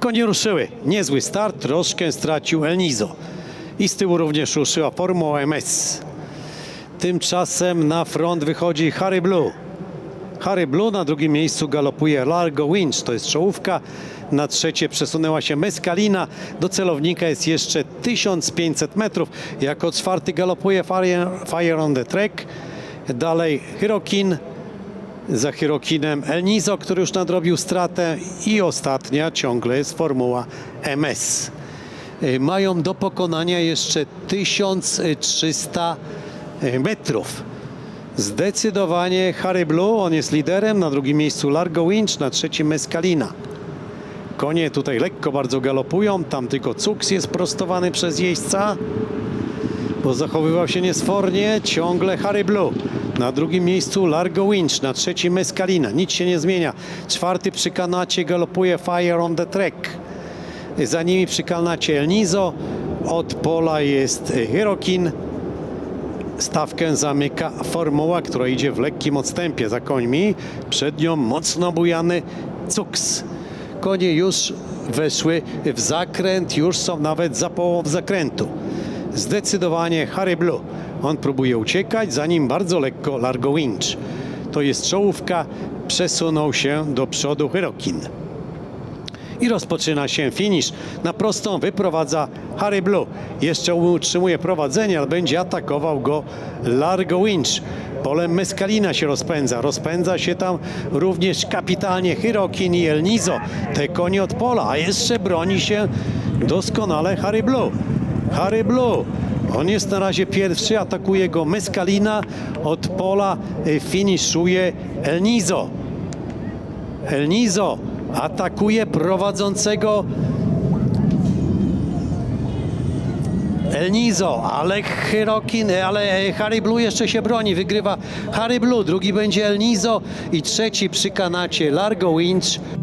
Konie ruszyły. Niezły start, troszkę stracił El Nizo. I z tyłu również ruszyła Formuła MS. Tymczasem na front wychodzi Harry Blue. Harry Blue na drugim miejscu galopuje Largo Winch, to jest czołówka. Na trzecie przesunęła się Mescalina. Do celownika jest jeszcze 1500 metrów. Jako czwarty galopuje Fire, Fire on the Track. Dalej Hirokin. Za Hirokinem El Nizo, który już nadrobił stratę. I ostatnia ciągle jest Formuła MS. Y, Mają do pokonania jeszcze 1300 metrów. Zdecydowanie Harry Blue, on jest liderem, na drugim miejscu Largo Winch, na trzecim Mescalina. Konie tutaj lekko bardzo galopują, tam tylko Cuks jest prostowany przez jeźdźca, bo zachowywał się niesfornie, ciągle Harry Blue. Na drugim miejscu Largo Winch, na trzecim Mescalina, nic się nie zmienia. Czwarty przy kanacie galopuje Fire on the Track. Za nimi przy kanacie El Nizo, od pola jest Hirokin, Stawkę zamyka formuła, która idzie w lekkim odstępie za końmi. Przed nią mocno bujany cuks. Konie już weszły w zakręt, już są nawet za połową zakrętu. Zdecydowanie Harry Blue. On próbuje uciekać, za nim bardzo lekko Largo Winch. To jest czołówka, przesunął się do przodu Hyrokin i rozpoczyna się finisz. Na prostą wyprowadza Harry Blue. Jeszcze utrzymuje prowadzenie, ale będzie atakował go Largo Winch. Polem Mescalina się rozpędza. Rozpędza się tam również kapitalnie Hirokin i El Nizo. Te konie od pola, a jeszcze broni się doskonale Harry Blue. Harry Blue. On jest na razie pierwszy, atakuje go Mescalina. Od pola y, finiszuje El Nizo. El Nizo atakuje prowadzącego El Nizo, ale Hirokin, ale Harry Blue jeszcze się broni, wygrywa Harry Blue, drugi będzie El Nizo i trzeci przy kanacie Largo Winch.